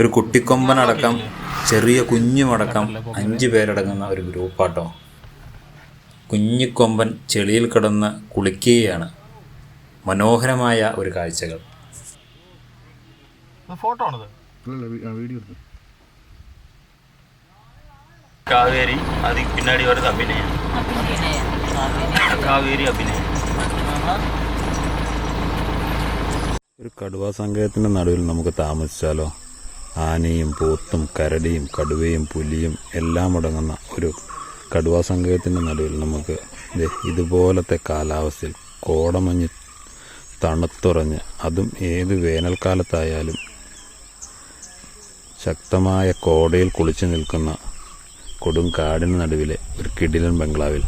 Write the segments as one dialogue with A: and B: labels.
A: ഒരു കുട്ടിക്കൊമ്പനടക്കം ചെറിയ കുഞ്ഞുമടക്കം അഞ്ച് പേരടങ്ങുന്ന ഒരു ഗ്രൂപ്പാട്ടോ. കുഞ്ഞിക്കൊമ്പൻ ചെളിയിൽ കിടന്ന് കുളിക്കുകയാണ്. മനോഹരമായ ഒരു കാഴ്ചകൾ.
B: ഫോട്ടോ ആണത്.
C: വീഡിയോ
B: കാവേരി അത് പിന്നാടി വരുന്നത് അഭിനയം. കാവേരി അഭിനയം.
A: ഒരു കടുവാ സങ്കേതത്തിന്റെ നടുവിൽ നമുക്ക് താമസിച്ചാലോ? ആനയും പോത്തും കരടിയും കടുവയും പുലിയും എല്ലാം അടങ്ങുന്ന ഒരു കടുവാ സങ്കേതത്തിന്റെ നടുവിൽ നമുക്ക് ഇതുപോലത്തെ കാലാവസ്ഥയിൽ കോടമഞ്ഞ് തണുത്തുറഞ്ഞ് അതും ഏത് വേനൽക്കാലത്തായാലും ശക്തമായ കോടയിൽ കുളിച്ചു നിൽക്കുന്ന കൊടും കാടിന് നടുവിലെ ഒരു കിടിലൻ ബംഗ്ലാവിൽ.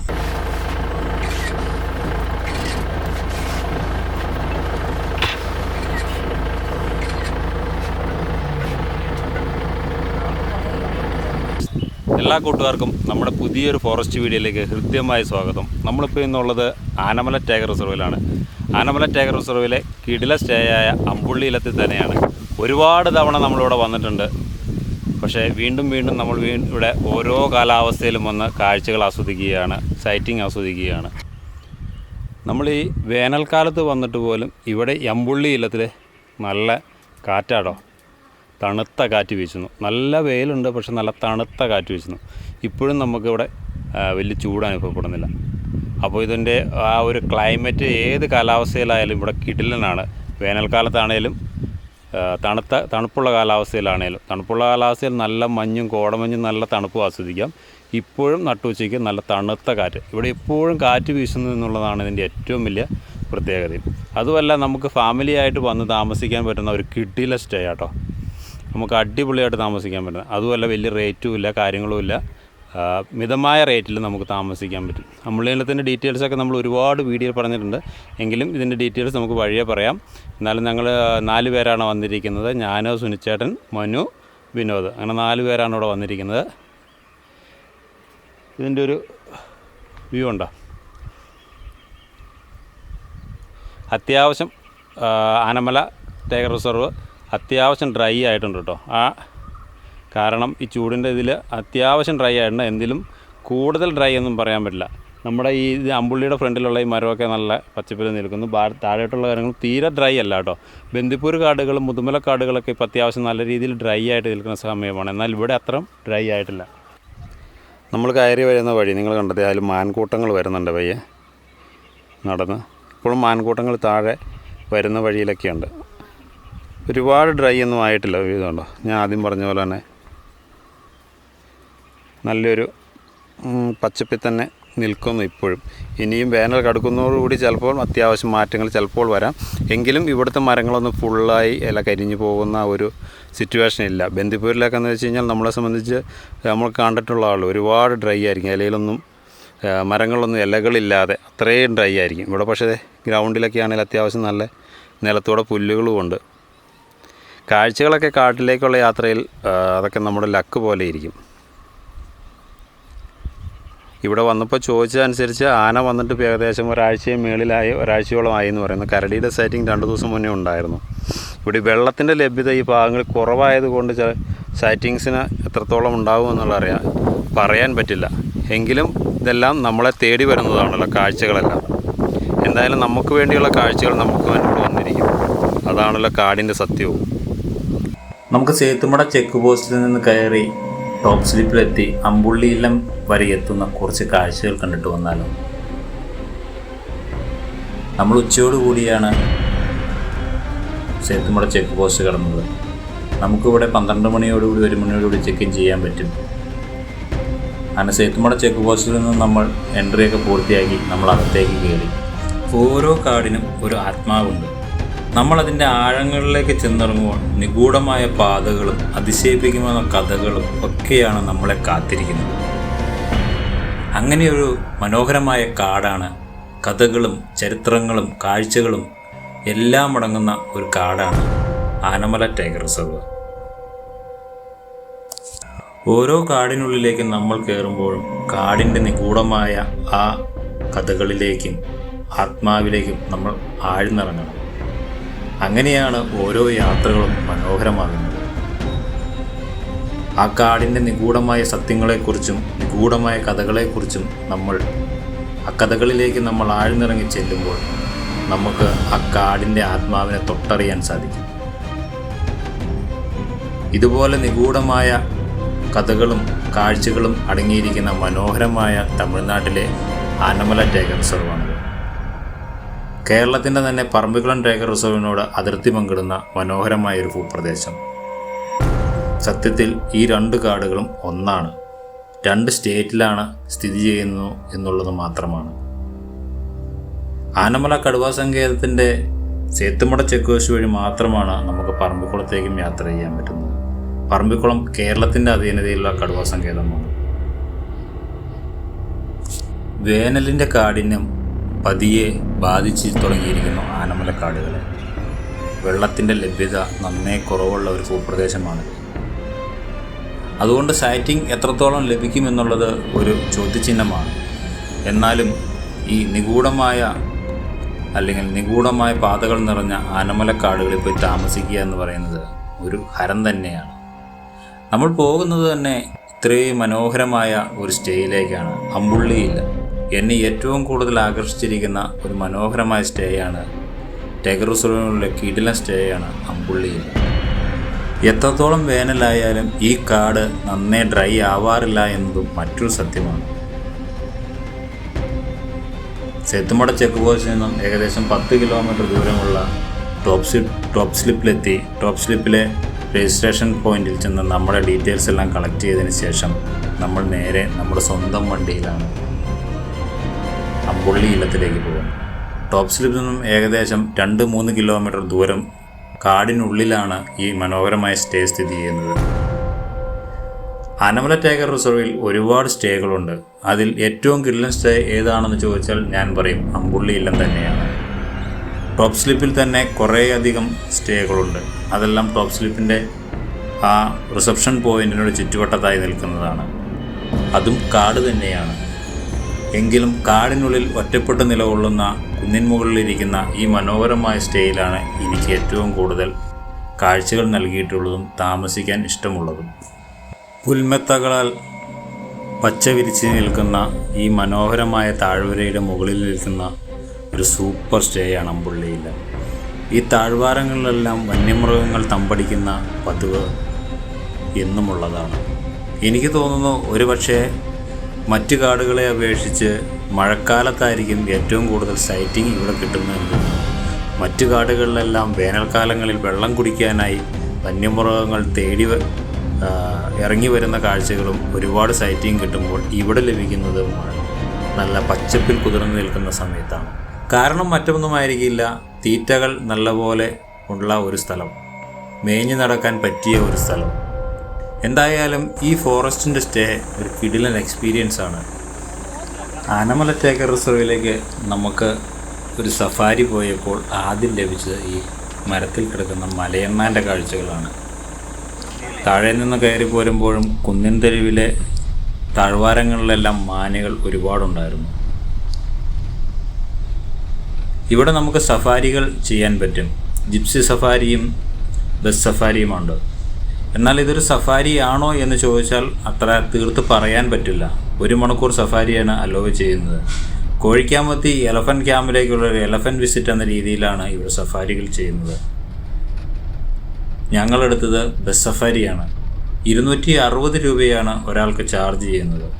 A: എല്ലാ കൂട്ടുകാർക്കും നമ്മുടെ പുതിയൊരു ഫോറസ്റ്റ് വീഡിയോയിലേക്ക് ഹൃദ്യമായ സ്വാഗതം. നമ്മളിപ്പോൾ ഇന്നുള്ളത് ആനമല ടൈഗർ റിസർവിലാണ്. ആനമല ടൈഗർ റിസർവിലെ കിടില സ്റ്റേ ആയ അമ്പുള്ളിയിലത്തിൽ തന്നെയാണ്. ഒരുപാട് തവണ നമ്മളിവിടെ വന്നിട്ടുണ്ട്. പക്ഷേ വീണ്ടും വീണ്ടും നമ്മൾ ഇവിടെ ഓരോ കാലാവസ്ഥയിലും വന്ന് കാഴ്ചകൾ ആസ്വദിക്കുകയാണ് സൈറ്റിംഗ് ആസ്വദിക്കുകയാണ്. നമ്മൾ ഈ വേനൽക്കാലത്ത് വന്നിട്ട് പോലും ഇവിടെ അമ്പുള്ളി നല്ല കാറ്റാടോ തണുത്ത കാറ്റ് വീശുന്നു. നല്ല വെയിലുണ്ട് പക്ഷെ നല്ല തണുത്ത കാറ്റ് വീശുന്നു. ഇപ്പോഴും നമുക്കിവിടെ വലിയ ചൂട് അനുഭവപ്പെടുന്നില്ല. അപ്പോൾ ഇതിന്റെ ആ ഒരു ക്ലൈമറ്റ് ഏത് കാലാവസ്ഥയിലായാലും ഇവിടെ കിടിലനാണ്. വേനൽക്കാലത്താണേലും തണുത്ത തണുപ്പുള്ള കാലാവസ്ഥയിലാണേലും. തണുപ്പുള്ള കാലാവസ്ഥയിൽ നല്ല മഞ്ഞും കോടമഞ്ഞും നല്ല തണുപ്പും ആസ്വദിക്കാം. ഇപ്പോഴും നട്ടുച്ചയ്ക്ക് നല്ല തണുത്ത കാറ്റ്. ഇവിടെ എപ്പോഴും കാറ്റ് വീശുന്നു എന്നുള്ളതാണ് ഇതിന്റെ ഏറ്റവും വലിയ പ്രത്യേകതയും. അതുമല്ല നമുക്ക് ഫാമിലിയായിട്ട് വന്ന് താമസിക്കാൻ പറ്റുന്ന ഒരു കിടില സ്റ്റേ ആട്ടോ. നമുക്ക് അടിപൊളിയായിട്ട് താമസിക്കാൻ പറ്റും. അതുമല്ല വലിയ റേറ്റും ഇല്ല കാര്യങ്ങളും ഇല്ല. മിതമായ റേറ്റിൽ നമുക്ക് താമസിക്കാൻ പറ്റും. അമ്പുള്ളിനത്തിന്റെ ഡീറ്റെയിൽസൊക്കെ നമ്മൾ ഒരുപാട് വീഡിയോ പറഞ്ഞിട്ടുണ്ട്. എങ്കിലും ഇതിന്റെ ഡീറ്റെയിൽസ് നമുക്ക് വഴിയെ പറയാം. എന്നാലും ഞങ്ങൾ നാല് പേരാണ് വന്നിരിക്കുന്നത്. ഞാനോ സുനിച്ചേട്ടൻ മനു വിനോദ്. അങ്ങനെ നാല് പേരാണ് ഇവിടെ വന്നിരിക്കുന്നത്. ഇതിന്റെ ഒരു വ്യൂ ഉണ്ടോ? അത്യാവശ്യം ആനമല ടൈഗർ റിസർവ് അത്യാവശ്യം ഡ്രൈ ആയിട്ടുണ്ട് കേട്ടോ. ആ കാരണം ഈ ചൂടിന്റെ ഇതിൽ അത്യാവശ്യം ഡ്രൈ ആയിട്ടുണ്ട്. എന്തിലും കൂടുതൽ ഡ്രൈ ഒന്നും പറയാൻ പറ്റില്ല. നമ്മുടെ ഈ ഇത് അമ്പുള്ളിയുടെ ഫ്രണ്ടിലുള്ള ഈ മരമൊക്കെ നല്ല പച്ചപ്പിൽ നിൽക്കുന്നു. താഴോട്ടുള്ള കാര്യങ്ങൾ തീരെ ഡ്രൈ അല്ല കേട്ടോ. ബന്ദിപ്പൂർ കാടുകളും മുതുമല കാടുകളൊക്കെ ഇപ്പോൾ അത്യാവശ്യം നല്ല രീതിയിൽ ഡ്രൈ ആയിട്ട് നിൽക്കുന്ന സമയമാണ്. എന്നാൽ ഇവിടെ അത്രയും ഡ്രൈ ആയിട്ടില്ല. നമ്മൾ കയറി വരുന്ന വഴി നിങ്ങൾ കണ്ടത് അതിൽ മാൻകൂട്ടങ്ങൾ വരുന്നുണ്ട് പയ്യെ. നടന്ന്. ഇപ്പോഴും മാൻകൂട്ടങ്ങൾ താഴെ വരുന്ന വഴിയിലൊക്കെയുണ്ട്. ഒരുപാട് ഡ്രൈ ഒന്നും ആയിട്ടില്ല ഇതുകൊണ്ടോ ഞാൻ ആദ്യം പറഞ്ഞ പോലെ തന്നെ നല്ലൊരു പച്ചപ്പി പച്ചപ്പിൽ തന്നെ നിൽക്കുന്നു ഇപ്പോഴും. ഇനിയും വേനൽ കടുക്കുന്നതോടുകൂടി ചിലപ്പോൾ അത്യാവശ്യം മാറ്റങ്ങൾ ചിലപ്പോൾ വരാം. എങ്കിലും ഇവിടുത്തെ മരങ്ങളൊന്നും ഫുള്ളായി ഇല കരിഞ്ഞു പോകുന്ന ഒരു സിറ്റുവേഷൻ ഇല്ല. ബന്ദിപ്പൂരിലൊക്കെ എന്ന് വെച്ച് കഴിഞ്ഞാൽ നമ്മളെ സംബന്ധിച്ച് നമ്മൾ കണ്ടിട്ടുള്ള ആൾ ഒരുപാട് ഡ്രൈ ആയിരിക്കും. ഇലയിലൊന്നും മരങ്ങളൊന്നും ഇലകളില്ലാതെ അത്രയും ഡ്രൈ ആയിരിക്കും. ഇവിടെ പക്ഷേ ഗ്രൗണ്ടിലൊക്കെ ആണെങ്കിൽ അത്യാവശ്യം നല്ല നിലത്തൂടെ പുല്ലുകളും ഉണ്ട് കാഴ്ചകളൊക്കെ കാട്ടിലേക്കുള്ള യാത്രയിൽ അതൊക്കെ നമ്മുടെ ലക്ക് പോലെ ഇരിക്കും. ഇവിടെ വന്നപ്പോൾ ചോദിച്ചതനുസരിച്ച് ആന വന്നിട്ട് ഏകദേശം ഒരാഴ്ചയും മേളിലായി ഒരാഴ്ചയോളമായി എന്ന് പറയുന്നു. കരടിയുടെ സൈറ്റിംഗ് രണ്ട് ദിവസം മുന്നേ ഉണ്ടായിരുന്നു. ഇവിടെ വെള്ളത്തിന്റെ ലഭ്യത ഈ ഭാഗങ്ങളിൽ കുറവായതുകൊണ്ട് ചില സൈറ്റിങ്സിന് എത്രത്തോളം ഉണ്ടാകും എന്നുള്ള അറിയാൻ പറയാൻ പറ്റില്ല. എങ്കിലും ഇതെല്ലാം നമ്മളെ തേടി വരുന്നതാണല്ലോ കാഴ്ചകളെല്ലാം. എന്തായാലും നമുക്ക് വേണ്ടിയുള്ള കാഴ്ചകൾ നമുക്ക് മുന്നിൽ വന്നിരിക്കും. അതാണല്ലോ കാടിന്റെ സത്യവും. നമുക്ക് സേത്തുമട ചെക്ക് പോസ്റ്റിൽ നിന്ന് കയറി ടോപ്പ് സ്ലിപ്പിലെത്തി അമ്പുള്ളിയിലം വരെ എത്തുന്ന കുറച്ച് കാഴ്ചകൾ കണ്ടിട്ട് വന്നാലോ? നമ്മൾ ഉച്ചയോടുകൂടിയാണ് സേത്തുമട ചെക്ക് പോസ്റ്റ് കടന്നത്. നമുക്കിവിടെ പന്ത്രണ്ട് മണിയോടുകൂടി ഒരു മണിയോടുകൂടി ചെക്ക് ഇൻ ചെയ്യാൻ പറ്റും. അങ്ങനെ സേത്തുമട ചെക്ക് പോസ്റ്റിൽ നിന്ന് നമ്മൾ എൻട്രിയൊക്കെ പൂർത്തിയാക്കി നമ്മൾ അകത്തേക്ക് കയറി. ഓരോ കാർഡിനും ഒരു ആത്മാവുണ്ട്. നമ്മൾ അതിന്റെ ആഴങ്ങളിലേക്ക് ചെന്നിറങ്ങുമ്പോൾ നിഗൂഢമായ പാതകളും അതിശയിപ്പിക്കുന്ന കഥകളും ഒക്കെയാണ് നമ്മളെ കാത്തിരിക്കുന്നത്. അങ്ങനെയൊരു മനോഹരമായ കാടാണ് കഥകളും ചരിത്രങ്ങളും കാഴ്ചകളും എല്ലാം അടങ്ങുന്ന ഒരു കാടാണ് ആനമല ടൈഗർ റിസർവ്. ഓരോ കാടിനുള്ളിലേക്ക് നമ്മൾ കയറുമ്പോഴും കാടിന്റെ നിഗൂഢമായ ആ കഥകളിലേക്കും ആത്മാവിലേക്കും നമ്മൾ ആഴ്ന്നിറങ്ങണം. അങ്ങനെയാണ് ഓരോ യാത്രകളും മനോഹരമാകുന്നത്. ആ കാടിന്റെ നിഗൂഢമായ സത്യങ്ങളെക്കുറിച്ചും നിഗൂഢമായ കഥകളെക്കുറിച്ചും നമ്മൾ ആ കഥകളിലേക്ക് നമ്മൾ ആഴ്ന്നിറങ്ങി ചെല്ലുമ്പോൾ നമുക്ക് ആ കാടിന്റെ ആത്മാവിനെ തൊട്ടറിയാൻ സാധിക്കും. ഇതുപോലെ നിഗൂഢമായ കഥകളും കാഴ്ചകളും അടങ്ങിയിരിക്കുന്ന മനോഹരമായ തമിഴ്നാട്ടിലെ ആനമല ടൈഗർ റിസർവാണിത് കേരളത്തിന്റെ തന്നെ പറമ്പിക്കുളം ടൈഗർ റിസർവിനോട് അതിർത്തി പങ്കിടുന്ന മനോഹരമായ ഒരു ഭൂപ്രദേശം. സത്യത്തിൽ ഈ രണ്ട് കാടുകളും ഒന്നാണ്. രണ്ട് സ്റ്റേറ്റിലാണ് സ്ഥിതി ചെയ്യുന്നു എന്നുള്ളത് മാത്രമാണ്. ആനമല കടുവാ സങ്കേതത്തിന്റെ സേത്തുമട ചെക്ക് പോസ്റ്റ് വഴി മാത്രമാണ് നമുക്ക് പറമ്പിക്കുളത്തേക്കും യാത്ര ചെയ്യാൻ പറ്റുന്നത്. പറമ്പിക്കുളം കേരളത്തിന്റെ അധീനതയിലുള്ള കടുവാ സങ്കേതമാണ്. വേനലിന്റെ കാഠിന്യം പതിയെ ബാധിച്ച് തുടങ്ങിയിരിക്കുന്നു ആനമലക്കാടുകളെ. വെള്ളത്തിന്റെ ലഭ്യത നന്നേ കുറവുള്ള ഒരു ഭൂപ്രദേശമാണിത് അതുകൊണ്ട് സൈറ്റിംഗ് എത്രത്തോളം ലഭിക്കുമെന്നുള്ളത് ഒരു ചോദ്യചിഹ്നമാണ്. എന്നാലും ഈ നിഗൂഢമായ അല്ലെങ്കിൽ നിഗൂഢമായ പാതകൾ നിറഞ്ഞ ആനമലക്കാടുകളിൽ പോയി താമസിക്കുക എന്ന് പറയുന്നത് ഒരു ഹരം തന്നെയാണ്. നമ്മൾ പോകുന്നത് തന്നെ ഇത്രയും മനോഹരമായ ഒരു സ്റ്റേയിലേക്കാണ് അമ്പുള്ളിയില്ല. എന്നെ ഏറ്റവും കൂടുതൽ ആകർഷിച്ചിരിക്കുന്ന ഒരു മനോഹരമായ സ്റ്റേയാണ്. ടൈഗർ റിസർവിനുള്ള കിടിലൻ സ്റ്റേയാണ് അമ്പുള്ളിയിൽ. എത്രത്തോളം വേനലായാലും ഈ കാട് നന്നേ ഡ്രൈ ആവാറില്ല എന്നതും മറ്റൊരു സത്യമാണ്. സെത്തുമട ചെക്ക് പോസ്റ്റിൽ നിന്നും ഏകദേശം പത്ത് കിലോമീറ്റർ ദൂരമുള്ള ടോപ്പ് സ്ലിപ്പ് ടോപ്പ് സ്ലിപ്പിലെത്തി ടോപ്പ് സ്ലിപ്പിലെ രജിസ്ട്രേഷൻ പോയിന്റിൽ ചെന്ന് നമ്മുടെ ഡീറ്റെയിൽസ് എല്ലാം കളക്ട് ചെയ്തതിന് ശേഷം നമ്മൾ നേരെ നമ്മുടെ സ്വന്തം വണ്ടിയിലാണ്. അമ്പുള്ളി ഇല്ലത്തിലേക്ക് പോകും ടോപ്പ് സ്ലിപ്പിൽ നിന്നും ഏകദേശം രണ്ട് മൂന്ന് കിലോമീറ്റർ ദൂരം കാടിനുള്ളിലാണ് ഈ മനോഹരമായ സ്റ്റേ സ്ഥിതി ചെയ്യുന്നത്. അനമല ടൈഗർ റിസർവിൽ ഒരുപാട് സ്റ്റേകളുണ്ട്. അതിൽ ഏറ്റവും കിടിലൻ സ്റ്റേ ഏതാണെന്ന് ചോദിച്ചാൽ ഞാൻ പറയും അമ്പുള്ളി ഇല്ലം തന്നെയാണ്. ടോപ്പ് സ്ലിപ്പിൽ തന്നെ കുറേയധികം സ്റ്റേകളുണ്ട്. അതെല്ലാം ടോപ്പ് സ്ലിപ്പിന്റെ ആ റിസപ്ഷൻ പോയിന്റിനോട് ചുറ്റുവട്ടത്തായി നിൽക്കുന്നതാണ്. അതും കാട് തന്നെയാണ്. എങ്കിലും കാടിനുള്ളിൽ ഒറ്റപ്പെട്ട് നിലകൊള്ളുന്ന കുന്നിൻ മുകളിലിരിക്കുന്ന ഈ മനോഹരമായ സ്റ്റേയിലാണ് എനിക്ക് ഏറ്റവും കൂടുതൽ കാഴ്ചകൾ നൽകിയിട്ടുള്ളതും താമസിക്കാൻ ഇഷ്ടമുള്ളതും. പുൽമെത്തകളാൽ പച്ച വിരിച്ച് നിൽക്കുന്ന ഈ മനോഹരമായ താഴ്വരയുടെ മുകളിൽ നിൽക്കുന്ന ഒരു സൂപ്പർ സ്റ്റേയാണ് അമ്പുള്ളിയിൽ ഈ താഴ്വാരങ്ങളിലെല്ലാം വന്യമൃഗങ്ങൾ തമ്പടിക്കുന്ന പതിവ് എന്നുമുള്ളതാണ്. എനിക്ക് തോന്നുന്നു ഒരു പക്ഷേ മറ്റു കാടുകളെ അപേക്ഷിച്ച് മഴക്കാലത്തായിരിക്കും ഏറ്റവും കൂടുതൽ സൈറ്റിംഗ് ഇവിടെ കിട്ടുന്നത്. മറ്റു കാടുകളിലെല്ലാം വേനൽക്കാലങ്ങളിൽ വെള്ളം കുടിക്കാനായി വന്യമൃഗങ്ങൾ തേടി ഇറങ്ങി വരുന്ന കാഴ്ചകളും ഒരുപാട് സൈറ്റിംഗ് കിട്ടുമ്പോൾ ഇവിടെ ലഭിക്കുന്നത് നല്ല പച്ചപ്പിൽ കുതിർന്നു നിൽക്കുന്ന സമയത്താണ്. കാരണം മറ്റൊന്നുമായിരിക്കില്ല തീറ്റകൾ നല്ലപോലെ ഉള്ള ഒരു സ്ഥലം. മേഞ്ഞു നടക്കാൻ പറ്റിയ ഒരു സ്ഥലം. എന്തായാലും ഈ ഫോറസ്റ്റിന്റെ സ്റ്റേ ഒരു കിടിലൻ എക്സ്പീരിയൻസ് ആണ്. ആനമല ടേക്കർ റിസർവിലേക്ക് നമുക്ക് ഒരു സഫാരി പോയപ്പോൾ ആദ്യം ലഭിച്ചത് ഈ മരത്തിൽ കിടക്കുന്ന മലയണ്ണാന്റെ കാഴ്ചകളാണ്. താഴെ നിന്ന് കയറി പോരുമ്പോഴും കുന്നിൻ തെരുവിലെ താഴ്വാരങ്ങളിലെല്ലാം മാനുകൾ ഒരുപാടുണ്ടായിരുന്നു. ഇവിടെ നമുക്ക് സഫാരികൾ ചെയ്യാൻ പറ്റും. ജിപ്സി സഫാരിയും ബസ് സഫാരിയുമുണ്ട്. എന്നാൽ ഇതൊരു സഫാരി ആണോ എന്ന് ചോദിച്ചാൽ അത്ര തീർത്ത് പറയാൻ പറ്റില്ല. ഒരു മണിക്കൂർ സഫാരിയാണ് അലോ ചെയ്യുന്നത്. കോഴിക്കാമത്തി എലഫന്റ് ക്യാമ്പിലേക്കുള്ള ഒരു എലഫന്റ് വിസിറ്റ് എന്ന രീതിയിലാണ് ഇവർ സഫാരികൾ ചെയ്യുന്നത്. ഞങ്ങളെടുത്തത് ബസ് സഫാരിയാണ്. ഇരുന്നൂറ്റി അറുപത് രൂപയാണ് ഒരാൾക്ക് ചാർജ് ചെയ്യുന്നത്.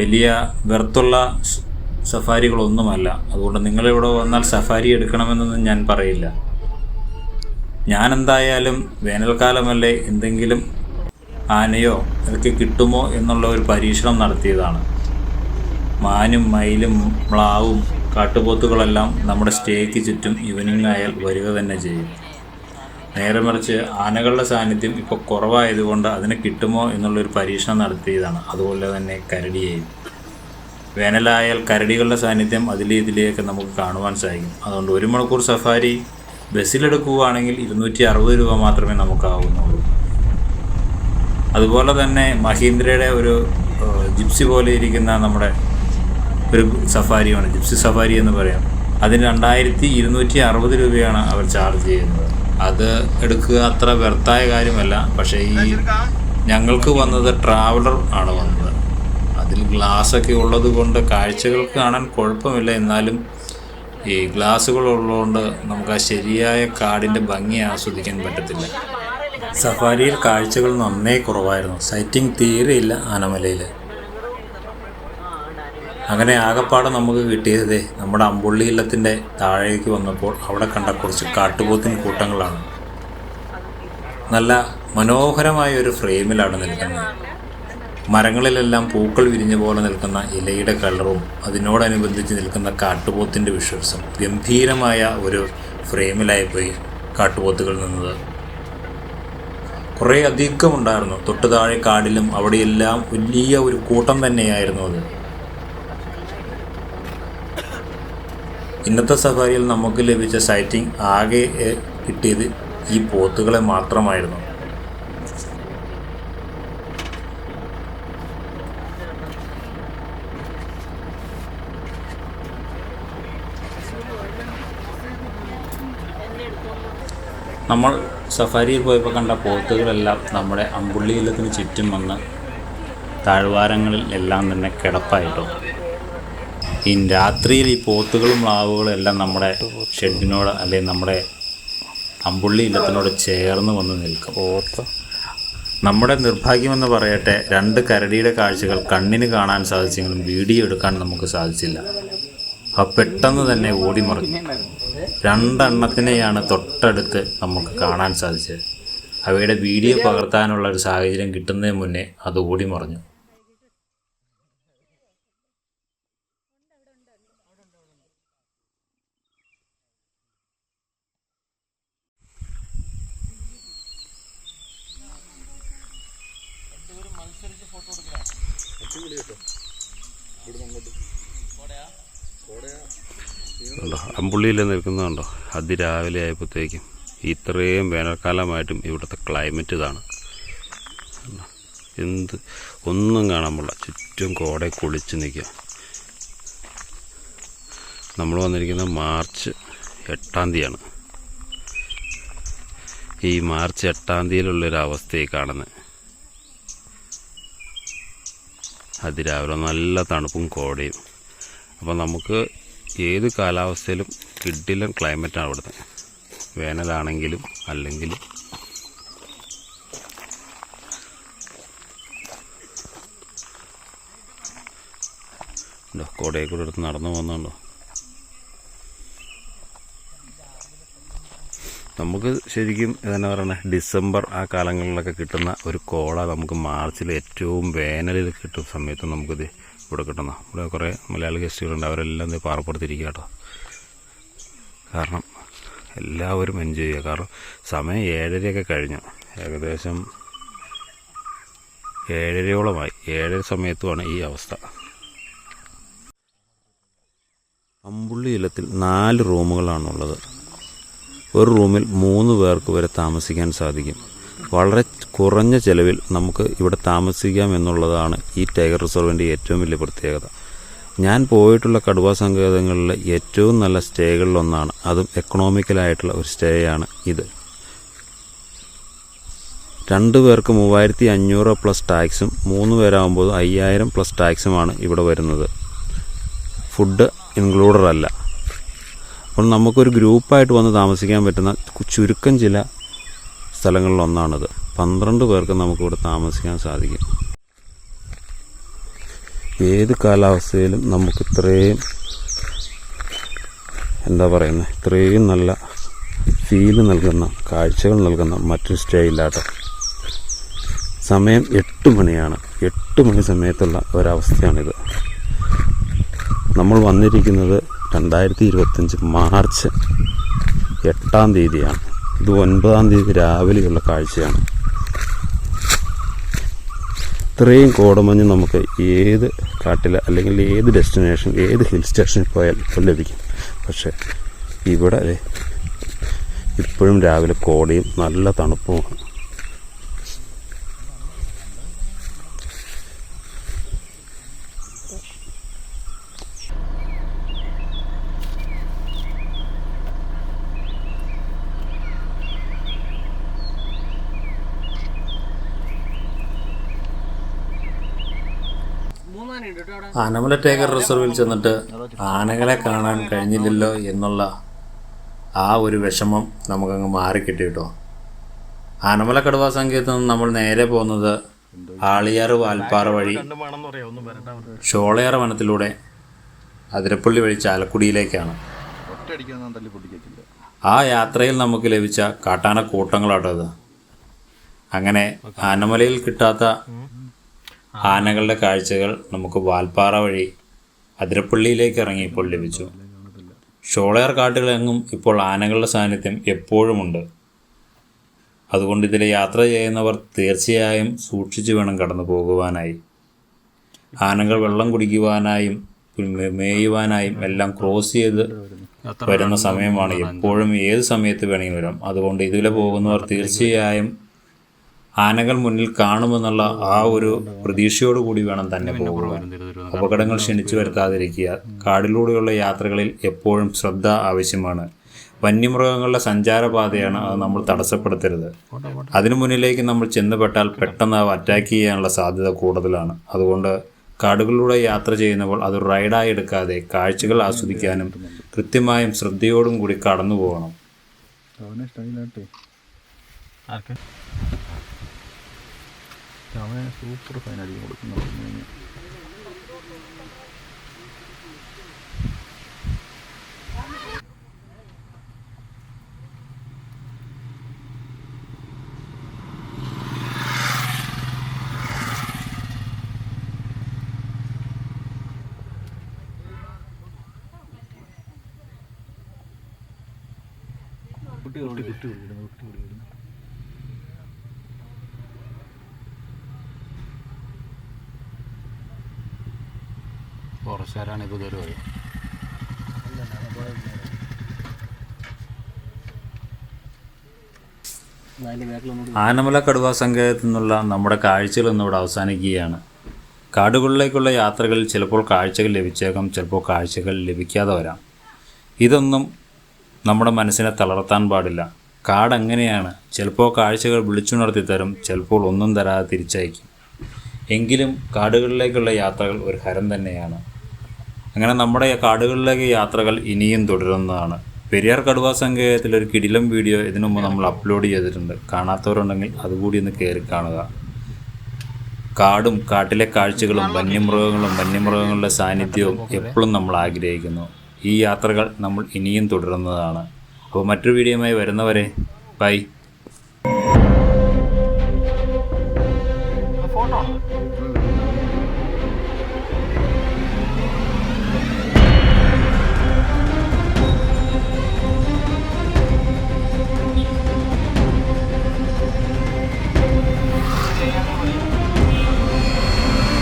A: വലിയ വെർത്തുള്ള സഫാരികളൊന്നുമല്ല. അതുകൊണ്ട് നിങ്ങളിവിടെ വന്നാൽ സഫാരി എടുക്കണമെന്നൊന്നും ഞാൻ പറയില്ല. ഞാൻ എന്തായാലും വേനൽക്കാലമല്ലേ എന്തെങ്കിലും ആനയോ അതൊക്കെ കിട്ടുമോ എന്നുള്ള ഒരു പരീക്ഷണം നടത്തിയതാണ്. മാനും മയിലും മ്ലാവും കാട്ടുപോത്തുകളെല്ലാം നമ്മുടെ സ്റ്റേക്ക് ചുറ്റും ഈവനിങ് ആയാൽ വരിക തന്നെ ചെയ്യും. നേരെ മറിച്ച് ആനകളുടെ സാന്നിധ്യം ഇപ്പോൾ കുറവായതുകൊണ്ട് അതിനെ കിട്ടുമോ എന്നുള്ളൊരു പരീക്ഷണം നടത്തിയതാണ്. അതുപോലെ തന്നെ കരടിയെയും. വേനലായാൽ കരടികളുടെ സാന്നിധ്യം അതിലെ ഇതിലെയൊക്കെ നമുക്ക് കാണുവാൻ സാധിക്കും. അതുകൊണ്ട് ഒരു മണിക്കൂർ സഫാരി ബസ്സിലെടുക്കുകയാണെങ്കിൽ ഇരുന്നൂറ്റി അറുപത് രൂപ മാത്രമേ നമുക്കാവുന്നുള്ളൂ. അതുപോലെ തന്നെ മഹീന്ദ്രയുടെ ഒരു ജിപ്സി പോലെ ഇരിക്കുന്ന നമ്മുടെ ഒരു സഫാരിയാണ് ജിപ്സി സഫാരി എന്ന് പറയാം. അതിന് രണ്ടായിരത്തി ഇരുന്നൂറ്റി അറുപത് രൂപയാണ് അവർ ചാർജ് ചെയ്യുന്നത്. അത് എടുക്കുക അത്ര വ്യർത്ഥായ കാര്യമല്ല. പക്ഷേ ഈ ഞങ്ങൾക്ക് വന്നത് ട്രാവലർ ആണ് വന്നത്. അതിൽ ഗ്ലാസ് ഒക്കെ ഉള്ളത് കൊണ്ട് കാഴ്ചകൾക്ക് കാണാൻ കുഴപ്പമില്ല. എന്നാലും ഈ ഗ്ലാസ്സുകൾ ഉള്ളതുകൊണ്ട് നമുക്ക് ആ ശരിയായ കാടിന്റെ ഭംഗി ആസ്വദിക്കാൻ പറ്റത്തില്ല. സഫാരിയിൽ കാഴ്ചകൾ നന്നേ കുറവായിരുന്നു. സൈറ്റിംഗ് തീരെയില്ല ആനമലയിൽ അങ്ങനെ ആകപ്പാടെ നമുക്ക് കിട്ടിയത് നമ്മുടെ അമ്പുള്ളി ഇല്ലത്തിന്റെ താഴേക്ക് വന്നപ്പോൾ അവിടെ കണ്ട കുറച്ച് കാട്ടുപോത്തിൻ കൂട്ടങ്ങളാണ്. നല്ല മനോഹരമായ ഒരു ഫ്രെയിമിലാണ് നിൽക്കുന്നത്. മരങ്ങളിലെല്ലാം പൂക്കൾ വിരിഞ്ഞ പോലെ നിൽക്കുന്ന ഇലയുടെ കളറും അതിനോടനുബന്ധിച്ച് നിൽക്കുന്ന കാട്ടുപോത്തിന്റെ വിഷ്വൽസും ഗംഭീരമായ ഒരു ഫ്രെയിമിലായി പോയി കാട്ടുപോത്തുകൾ നിന്നത്. കുറേ അധികം ഉണ്ടായിരുന്നു. തൊട്ടു താഴെ കാടിലും അവിടെയെല്ലാം വലിയ ഒരു കൂട്ടം തന്നെയായിരുന്നു അത്. ഇന്നത്തെ സഫാരിയിൽ നമുക്ക് ലഭിച്ച സൈറ്റിംഗ് ആകെ കിട്ടിയത് ഈ പോത്തുകളെ മാത്രമായിരുന്നു. നമ്മൾ സഫാരിയിൽ പോയപ്പോൾ കണ്ട പോത്തുകളെല്ലാം നമ്മുടെ അമ്പുള്ളി ഇല്ലത്തിന് ചുറ്റും വന്ന് താഴ്വാരങ്ങളിൽ എല്ലാം തന്നെ കിടപ്പായിട്ടോ ഈ രാത്രിയിൽ ഈ പോത്തുകളും മ്ലാവുകളും എല്ലാം നമ്മുടെ ഷെഡിനോട് അല്ലെങ്കിൽ നമ്മുടെ അമ്പുള്ളി ഇല്ലത്തിനോട് ചേർന്ന് വന്ന് നിൽക്കും. പോത്ത്. നമ്മുടെ നിർഭാഗ്യമെന്ന് പറയട്ടെ രണ്ട് കരടിയുടെ കാഴ്ചകൾ കണ്ണിന് കാണാൻ സാധിച്ചെങ്കിലും വീഡിയോ എടുക്കാൻ നമുക്ക് സാധിച്ചില്ല. അവ പെട്ടെന്ന് തന്നെ ഓടിമറിഞ്ഞു രണ്ടെണ്ണത്തിനെയാണ് തൊട്ടടുത്ത് നമുക്ക് കാണാൻ സാധിച്ചത്. അവയുടെ വീഡിയോ പകർത്താനുള്ള ഒരു സാഹചര്യം കിട്ടുന്നതിന് മുന്നേ അത് ഓടിമറിഞ്ഞു
D: കണ്ടോ അമ്പുള്ളിയിൽ നിൽക്കുന്നതുണ്ടോ അതിരാവിലെ ആയപ്പോഴത്തേക്കും ഇത്രയും വേനൽക്കാലമായിട്ടും ഇവിടുത്തെ ക്ലൈമറ്റ് ഇതാണ്. കണ്ടോ? എന്ത് ഒന്നും കാണാൻ ചുറ്റും കോടെ കുളിച്ച് നിൽക്കുക. നമ്മൾ വന്നിരിക്കുന്നത് മാർച്ച് എട്ടാം തീയതിയാണ്. ഈ മാർച്ച് എട്ടാം തീയതിയിലുള്ളൊരവസ്ഥയെ കാണുന്നത്. അതിരാവിലെ നല്ല തണുപ്പും കോടയും. അപ്പോൾ നമുക്ക് ഏത് കാലാവസ്ഥയിലും കിഡിലൻ ക്ലൈമറ്റാണ് അവിടുത്തെ. വേനലാണെങ്കിലും അല്ലെങ്കിലും കോടയെ കൂടെ എടുത്ത് നടന്നു പോകുന്നുണ്ടോ? നമുക്ക് ശരിക്കും എന്താ പറയുന്നത് ഡിസംബർ ആ കാലങ്ങളിലൊക്കെ കിട്ടുന്ന ഒരു കോള നമുക്ക് മാർച്ചിൽ ഏറ്റവും വേനലിൽ കിട്ടുന്ന സമയത്ത് നമുക്കിത് ഇവിടെ കിട്ടുന്ന. ഇവിടെ കുറേ മലയാളി ഗസ്റ്റുകളുണ്ട്. അവരെല്ലാം ഇത് പാറപ്പുറത്തിരിക്കുക കേട്ടോ കാരണം എല്ലാവരും എൻജോയ് ചെയ്യുക. കാരണം സമയം ഏഴരയൊക്കെ കഴിഞ്ഞു. ഏകദേശം ഏഴരയോളമായി. ഏഴര സമയത്തുമാണ് ഈ അവസ്ഥ. അമ്പുള്ളി ഇല്ലത്തിൽ നാല് റൂമുകളാണുള്ളത്. ഒരു റൂമിൽ മൂന്ന് പേർക്ക് വരെ താമസിക്കാൻ സാധിക്കും. വളരെ കുറഞ്ഞ ചിലവിൽ നമുക്ക് ഇവിടെ താമസിക്കാം എന്നുള്ളതാണ് ഈ ടൈഗർ റിസർവിന്റെ ഏറ്റവും വലിയ പ്രത്യേകത. ഞാൻ പോയിട്ടുള്ള കടുവ സങ്കേതങ്ങളിലെ ഏറ്റവും നല്ല സ്റ്റേകളിലൊന്നാണ് അതും എക്കണോമിക്കലായിട്ടുള്ള ഒരു സ്റ്റേയാണ് ഇത്. രണ്ട് പേർക്ക് മൂവായിരത്തി അഞ്ഞൂറ് പ്ലസ് ടാക്സും മൂന്ന് പേരാകുമ്പോൾ അയ്യായിരം പ്ലസ് ടാക്സുമാണ് ഇവിടെ വരുന്നത്. ഫുഡ് ഇൻക്ലൂഡഡ് അല്ല. അപ്പോൾ നമുക്കൊരു ഗ്രൂപ്പായിട്ട് വന്ന് താമസിക്കാൻ പറ്റുന്ന ചുരുക്കം ചില സ്ഥലങ്ങളിലൊന്നാണിത്. പന്ത്രണ്ട് പേർക്ക് നമുക്കിവിടെ താമസിക്കാൻ സാധിക്കും. ഏത് കാലാവസ്ഥയിലും നമുക്ക് ഇത്രയും എന്താ പറയുന്നത് ഇത്രയും നല്ല ഫീൽ നൽകുന്ന കാഴ്ചകൾ നൽകുന്ന മറ്റൊരു സ്റ്റേ ഇല്ലാത്ത സമയം എട്ട് മണിയാണ്. എട്ട് മണി സമയത്തുള്ള ഒരവസ്ഥയാണിത്. നമ്മൾ വന്നിരിക്കുന്നത് രണ്ടായിരത്തി ഇരുപത്തഞ്ച് മാർച്ച് എട്ടാം തീയതിയാണ്. ഇത് ഒൻപതാം തീയതി രാവിലെയുള്ള കാഴ്ചയാണ്. ഇത്രയും കോടമഞ്ഞ് നമുക്ക് ഏത് കാട്ടിൽ അല്ലെങ്കിൽ ഏത് ഡെസ്റ്റിനേഷൻ ഏത് ഹിൽ സ്റ്റേഷനിൽ പോയാൽ ഇപ്പോൾ ലഭിക്കും. പക്ഷേ ഇവിടെ ഇപ്പോഴും രാവിലെ കോടയും നല്ല തണുപ്പുമാണ്.
A: ആനമല ടൈഗർ റിസർവിൽ ചെന്നിട്ട് ആനകളെ കാണാൻ കഴിഞ്ഞില്ലല്ലോ എന്നുള്ള ആ ഒരു വിഷമം നമുക്കങ്ങ് മാറിക്കിട്ടി കേട്ടോ. ആനമല കടുവാ സംഗീതത്തിൽ നിന്ന് നമ്മൾ നേരെ പോകുന്നത് ആളിയാറ് വാൽപ്പാറ വഴി ഷോളയാർ വനത്തിലൂടെ അതിരപ്പള്ളി വഴി ചാലക്കുടിയിലേക്കാണ്. ആ യാത്രയിൽ നമുക്ക് ലഭിച്ച കാട്ടാന കൂട്ടങ്ങളാട്ടോ അത്. അങ്ങനെ ആനമലയിൽ കിട്ടാത്ത ആനകളുടെ കാഴ്ചകൾ നമുക്ക് വാൽപ്പാറ വഴി അതിരപ്പള്ളിയിലേക്ക് ഇറങ്ങിയപ്പോൾ ലഭിച്ചു. ഷോളയാർ കാട്ടുകളെങ്ങും ഇപ്പോൾ ആനകളുടെ സാന്നിധ്യം എപ്പോഴുമുണ്ട്. അതുകൊണ്ട് ഇതിലെ യാത്ര ചെയ്യുന്നവർ തീർച്ചയായും സൂക്ഷിച്ചു വേണം കടന്നു പോകുവാനായി. ആനകൾ വെള്ളം കുടിക്കുവാനായും മേയുവാനായും എല്ലാം ക്രോസ് ചെയ്ത് വരുന്ന സമയമാണ് എപ്പോഴും ഏത് സമയത്ത് വേണമെങ്കിലും വരാം. അതുകൊണ്ട് ഇതിലെ പോകുന്നവർ തീർച്ചയായും ആനകൾ മുന്നിൽ കാണുമെന്നുള്ള ആ ഒരു പ്രതീക്ഷയോട് കൂടി വേണം തന്നെ പോകുവാൻ. അപകടങ്ങൾ ക്ഷണിച്ചു വരുത്താതിരിക്കുക. കാടിലൂടെയുള്ള യാത്രകളിൽ എപ്പോഴും ശ്രദ്ധ ആവശ്യമാണ്. വന്യമൃഗങ്ങളുടെ സഞ്ചാരപാതയാണ് അത് നമ്മൾ തടസ്സപ്പെടുത്തരുത്. അതിനു മുന്നിലേക്ക് നമ്മൾ ചെന്നുപെട്ടാൽ പെട്ടെന്ന് അവ അറ്റാക്ക് ചെയ്യാനുള്ള സാധ്യത കൂടുതലാണ്. അതുകൊണ്ട് കാടുകളിലൂടെ യാത്ര ചെയ്യുന്നപ്പോൾ അത് റൈഡായി എടുക്കാതെ കാഴ്ചകൾ ആസ്വദിക്കാനും കൃത്യമായും ശ്രദ്ധയോടും കൂടി കടന്നു പോകണം
C: സ്റ്റൈലാട്ടെ സൂപ്പർ ഫൈൻ അടിക്കും കൊടുക്കുന്ന പറഞ്ഞു കുട്ടി കുട്ടി കുടിക്കുന്നു
A: ഫോറസ്റ്റുകാരാണ് ഇപ്പോൾ ആനമല കടുവാ സങ്കേതത്തിൽ നിന്നുള്ള നമ്മുടെ കാഴ്ചകൾ ഇന്നിവിടെ അവസാനിക്കുകയാണ്. കാടുകളിലേക്കുള്ള യാത്രകളിൽ ചിലപ്പോൾ കാഴ്ചകൾ ലഭിച്ചേക്കാം ചിലപ്പോൾ കാഴ്ചകൾ ലഭിക്കാതെ വരാം. ഇതൊന്നും നമ്മുടെ മനസ്സിനെ തളർത്താൻ പാടില്ല. കാട് അങ്ങനെയാണ് ചിലപ്പോൾ കാഴ്ചകൾ വിളിച്ചുണർത്തി തരും ചിലപ്പോൾ ഒന്നും തരാതെ തിരിച്ചയക്കും. എങ്കിലും കാടുകളിലേക്കുള്ള യാത്രകൾ ഒരു ഹരം തന്നെയാണ്. അങ്ങനെ നമ്മുടെ കാടുകളിലേക്ക് യാത്രകൾ ഇനിയും തുടരുന്നതാണ്. പെരിയാർ കടുവാ സങ്കേതത്തിൽ ഒരു കിടിലം വീഡിയോ ഇതിനു മുമ്പ് നമ്മൾ അപ്ലോഡ് ചെയ്തിട്ടുണ്ട്. കാണാത്തവരുണ്ടെങ്കിൽ അതുകൂടി ഒന്ന് കയറി കാണുക. കാടും കാട്ടിലെ കാഴ്ചകളും വന്യമൃഗങ്ങളും വന്യമൃഗങ്ങളുടെ സാന്നിധ്യവും എപ്പോഴും നമ്മൾ ആഗ്രഹിക്കുന്നു. ഈ യാത്രകൾ നമ്മൾ ഇനിയും തുടരുന്നതാണ്. അപ്പോൾ മറ്റൊരു വീഡിയോയുമായി വരുന്നവരെ ബൈ.